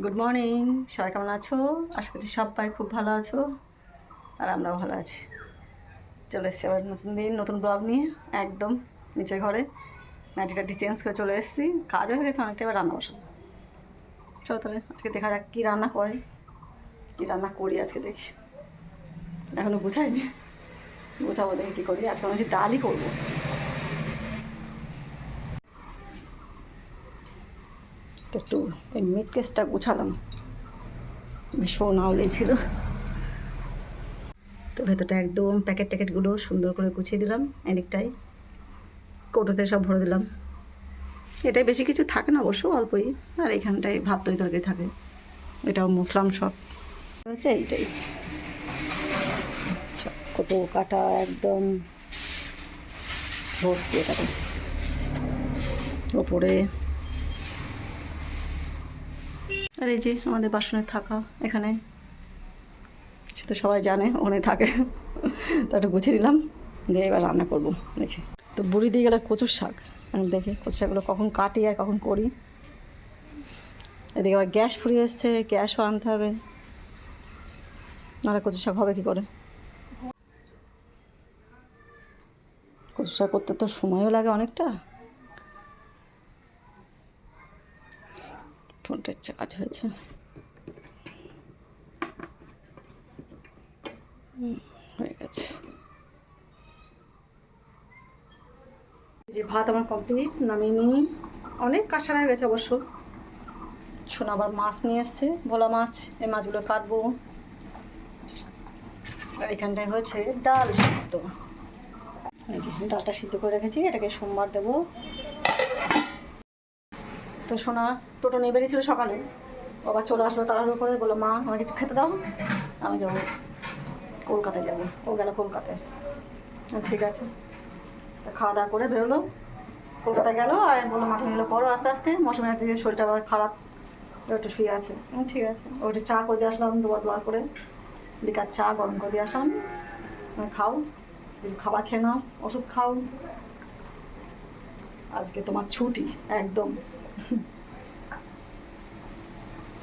Good morning সবাই কেমন আছো? আশা করছি সবাই খুব ভালো আছো আর আমরাও ভালো আছি। চলে এসেছি আবার নতুন দিন, নতুন ব্লগ নিয়ে, একদম নিচের ঘরে। ম্যাটি টাটি চেঞ্জ করে চলে এসেছি। কাজও হয়ে গেছে অনেকটা, এবার রান্না বসাবো। চলো তাহলে আজকে দেখা যাক কী রান্না করে, কী রান্না করি আজকে দেখি। এখনও বুঝাইনি বুঝাবো দেখি কী করি। আজকে মনে হচ্ছে ডালই করব। তো একটু ওই মিট কেসটা গুছালাম। ভীষণ আউলে ছিল। তো ভেতরটা একদম প্যাকেট ট্যাকেটগুলো সুন্দর করে গুছিয়ে দিলাম এদিকটাই কৌটোতে সব ভরে দিলাম। এটাই বেশি কিছু থাকে না অবশ্য, অল্পই। আর এখানটায় ভাত তরি তরকারি থাকে। এটাও মুসলাম সব। হচ্ছে এইটাই। সব কৌটো কাটা একদম ভর্তি এটাতে। ওপরে আর এই যে আমাদের বাসনের থাকা এখানে, সে তো সবাই জানে, ওখানে থাকে। তো একটু গুছিয়ে নিলাম, দিয়ে এবার রান্না করব, দেখে। তো বুড়ি দিয়ে গেলে কচুর শাক, আমি দেখি কচুর শাকগুলো কখন কাটি আর কখন করি। এদিকে আবার গ্যাস ফুরিয়ে এসছে, গ্যাসও আনতে হবে। নাহলে কচুর শাক হবে কী করে? কচুর শাক করতে তো সময়ও লাগে অনেকটা। ফোনটার চার্জ হয়েছে হয়ে গেছে। যে ভাত আমার কমপ্লিট, নামিয়ে নিই। অনেক কাঁসারা হয়ে গেছে অবশ্য। শোনা, আবার মাছ নিয়ে এসছে, ভোলা মাছ। এই মাছগুলো কাটবো। আর এখানটায় হয়েছে ডাল সিদ্ধ। এই যে ডালটা সিদ্ধ করে রেখেছি, এটাকে সোমবার দেবো। তো সোনা টোটো নিয়ে বেরিয়েছিল সকালে। বাবা চলে আসলো তাড়াহুড়ো করে, বলল, মা, আমাকে কিছু খেতে দাও। আমি যাব। কলকাতায় যাব। ও গেল কলকাতায়। ঠিক আছে। তা খাওয়া দাওয়া করে বেরোলো। কলকাতায় গেল আর বলল মাথা এগুলো করো আস্তে আস্তে। মৌসুমি যে শরীরটা আবার খারাপ, একটু শুয়ে আছে। ঠিক আছে। ওটা চা করে দিয়ে আসলাম, দুবার দুবার করে। বিকার চা গরম করে দিয়ে আসলাম। খাও, কিছু খাবার খেয়ে নাও, ওষুধ খাও। আজকে তোমার ছুটি, একদম।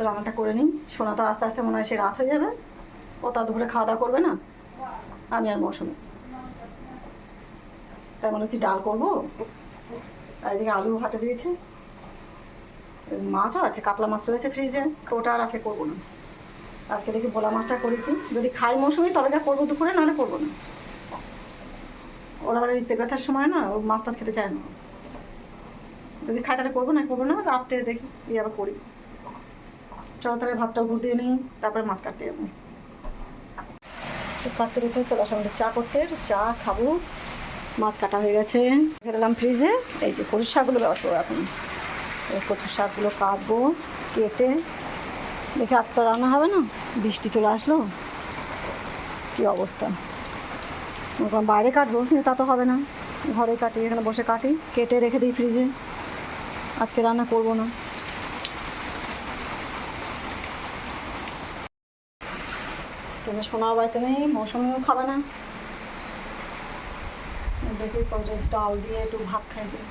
রান্নাটা করে নিই। সোনা তো আস্তে আস্তে মনে হয় সে রাত হয়ে যাবে। ও তা দুপুরে খাওয়া দাওয়া করবে না। আমি আর মৌসুমি। তাই মনে হচ্ছে ডাল করব। আর এদিকে আলু হাতে দিয়েছে। মাছও আছে, কাতলা মাছ রয়েছে ফ্রিজে তো ওটা আর আজকে করব না। আজকে দেখি ভোলা মাছটা করি কি। যদি খাই মৌসুমি তবে যা করব দুপুরে, নাহলে করব না। ওরা এই পেঁপে সময় না, ও মাছ টাছ খেতে চায় না। যদি খাই করব, না করব না, রাত্রে দেখি এই আবার করি। চলো তাহলে ভাতটা উপর দিয়ে নিই, তারপরে মাছ কাটতে যাব। কাজ করতে করতে চলে আসলাম চা করতে, চা খাব, মাছ কাটা হয়ে গেছে। রেখে দিলাম ফ্রিজে এই যে কচুর শাকগুলো ব্যবস্থা করব এখন। এই কচুর শাকগুলো কাটবো, কেটে, দেখে আজকে তো রান্না হবে না, বৃষ্টি চলে আসলো, কী অবস্থা। করলাম বাইরে কাটবো, কিন্তু তা তো হবে না। ঘরে কাটি, এখানে বসে কাটি, কেটে রেখে দিই ফ্রিজে আজকে রান্না করব না। তুমি সোনার বাড়িতে নেই, মৌসুমিও খাবে না। দেখি কত ডাল দিয়ে একটু ভাত খাই দিই।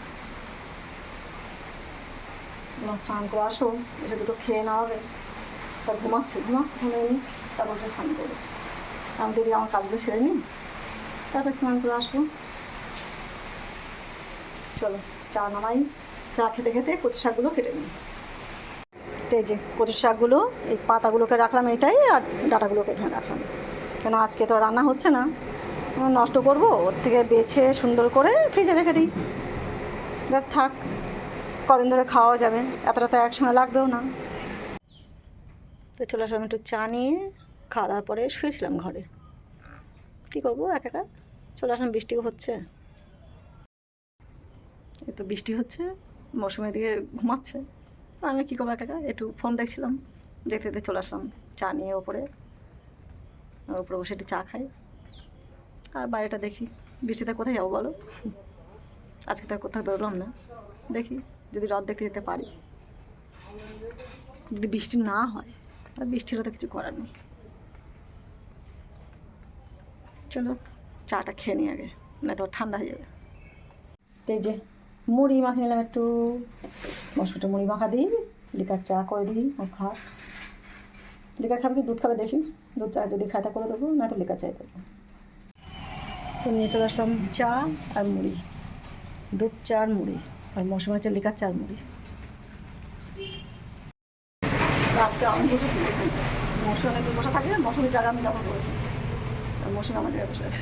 তোমার স্নান করে আসো, এসে দুটো খেয়ে নেওয়া হবে। তার ঘুমাচ্ছে। ঘুমা ঘুমিয়ে নিই তারপর স্নান করব। আমি দেখি আমার কাজগুলো সেরে নিই। তারপর স্নান করে আসব। চলো, চা নামাই। চা খেতে খেতে কচু শাকগুলো কেটে নিই। তো এই যে কচু শাকগুলো, এই পাতাগুলোকে রাখলাম এটাই আর ডাটাগুলোকে এখানে রাখলাম। কেন আজকে তো রান্না হচ্ছে না। নষ্ট করব, ওর থেকে বেছে সুন্দর করে ফ্রিজে রেখে দিই। ব্যাস থাক, কদিন ধরে খাওয়া যাবে, এতটা তো একসঙ্গে লাগবেও না। তো চলে আসলাম একটু চা নিয়ে, খাওয়া দাওয়ার পরে শুয়েছিলাম ঘরে। কী করব, এক একা? চলে আসলাম, বৃষ্টিও হচ্ছে। তো বৃষ্টি হচ্ছে। মৌসুমের দিকে ঘুমাচ্ছে। আমি কী করব একা একা একটু ফোন দেখছিলাম, দেখতে দেখতে চলে আসলাম, চা নিয়ে ওপরে। ওপরে বসে একটু চা খাই। আর বাইরেটা দেখি, বৃষ্টিতে কোথায় যাব বলো? আজকে তো কোথাও বেরোলাম না। দেখি, যদি রথ দেখতে যেতে পারি। যদি বৃষ্টি না হয় আর বৃষ্টি হলে তো কিছু করার নেই। চলো, চাটা খেয়ে নিই আগে না তো ঠান্ডা হয়ে যাবে। এই যে মুড়ি মাখিয়ে নিলাম একটু। মশলাটা মুড়ি মাখা দিই, লিকার চা করে দিই ও খা লিকার খাবে কি? দুধ খাবে দেখি। দুধ চা যদি খায় তা করে দেবো না তো লিকার চাই করব। তো নিয়ে চলে আসলাম চা আর মুড়ি। দুধ, চা আর মুড়ি। আর মৌসুমি হচ্ছে লিকার চা আর মুড়ি। আজকে আমি বসেছি। মৌসুমি বসে থাকে মৌসুমির জায়গা আমি দখল করেছি। মৌসুমি আমার জায়গায় বসে আছে।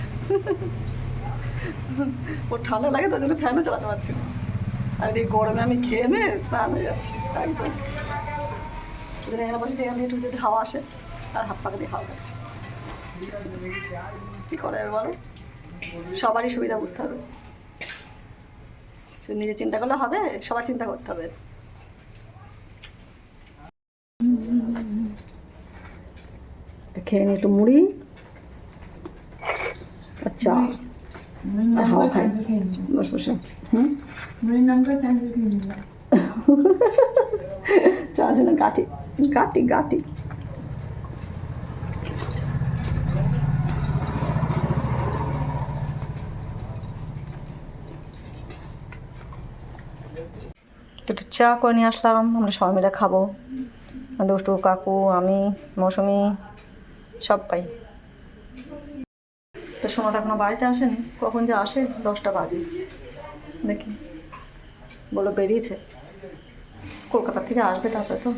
ওর ঠান্ডা লাগে, তার জন্য ফ্যানও চালাতে পারছি না। আর এই গরমে আমি খেয়ে নে, স্নান হয়ে যাচ্ছি, একদম। এখানে বসে যেখান থেকে একটু যদি হাওয়া আসে আর হাত পাকা দিয়ে হাওয়া খাচ্ছি। কী করা যাবে বলো? সবারই সুবিধা বুঝতে হবে। শুধু নিজে চিন্তা করলে হবে, সবার চিন্তা করতে হবে। খেয়ে নি একটু মুড়ি আচ্ছা একটু চা করে নিয়ে আসলাম, আমরা সবাই মিলে খাব। দুষ্টু কাকু, আমি, মৌসুমি, সব পাই। তো সোনাটা এখনও বাড়িতে আসেনি। কখন যে আসে? দশটা বাজে। দেখি। বলো বেরিয়েছে। কলকাতা থেকে আসবে তারপরে তো।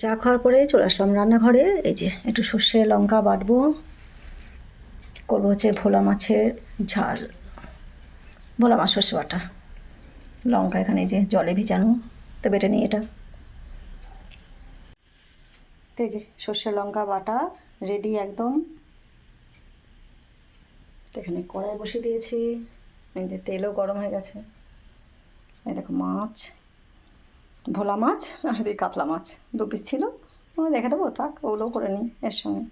চা খাওয়ার পরে চলে আসলাম রান্নাঘরে। এই যে একটু সর্ষে, লঙ্কা বাটবো। করব হচ্ছে ভোলা মাছের ঝাল। ভোলা মাছ, সর্ষে বাটা। লঙ্কা এখানে যে জলে ভিজানো। তো বেটে নিই এটা। তো যে সর্ষে, লঙ্কা বাটা। রেডি একদম এখানে কড়াই বসিয়ে দিয়েছি এই যে তেলও গরম হয়ে গেছে এই দেখো মাছ ভোলা মাছ আর দিয়ে কাতলা মাছ দু পিস ছিল ওই রেখে দেবো থাক ওগুলোও করে নিই এর সঙ্গে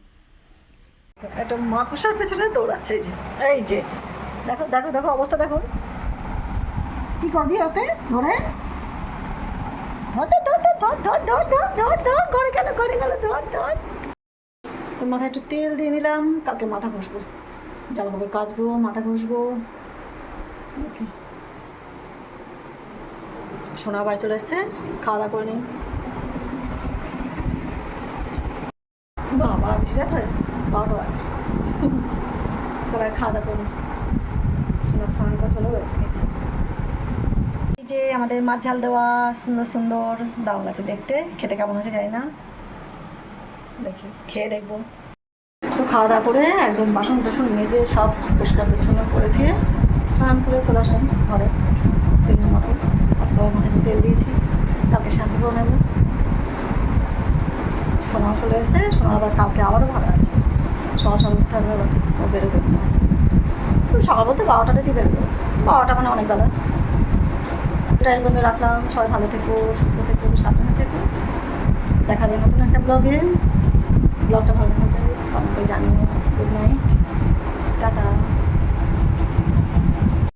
একটা মাকুসার পেছনে দৌড়াচ্ছে এই যে এই যে দেখো দেখো দেখো অবস্থা দেখো কি করবি ওকে ধরে ধর ধর ধর ধর ধর ধর ধর ধর ধর ঘরে গেল ঘরে গেল ধর ধর তো মাথায় একটু তেল দিয়ে নিলাম, কালকে মাথা ঘষবো। জামা কাপড় কাচবো মাথা ঘষবো। Okay. সোনা বাড়ি চলে এসছে, খাওয়া দাওয়া করে নিই বাবা রাত হয়? বারোটা বাজে। চলো খাওয়া দাওয়া করুন সোনার স্নান করে চলেও এসে গেছে যে আমাদের মাছ ঝাল দেওয়া, সুন্দর সুন্দর, দারুণ লাগছে দেখতে। খেতে কেমন হয়েছে জানি না। দেখি। খেয়ে দেখব। তো খাওয়া দাওয়া করে একদম বাসন টাসন মেজে সব পরিষ্কার পরিচ্ছন্ন করে দিয়ে স্নান করে চলে আসলাম ঘরে দিনের মতো। আজকে ওর মাথায় তেল দিয়েছি কালকে শ্যাম্পু করে নেব সোনা চলে এসে সোনা আবার কালকে আবারও ভালো আছে। সকাল সকাল উঠতে হবে আবার ও বেরোবে সকাল বলতে বারোটাতে দিয়ে বেরোবে। বারোটা মানে অনেক বেলা। এটাই বন্ধু রাখলাম সবাই ভালো থেকো সুস্থ থেকো সাবধানে থেকো। দেখাবে নতুন একটা ব্লগে ব্লগটা ভালো থাকবে আমাকে জানিও। Good night tata.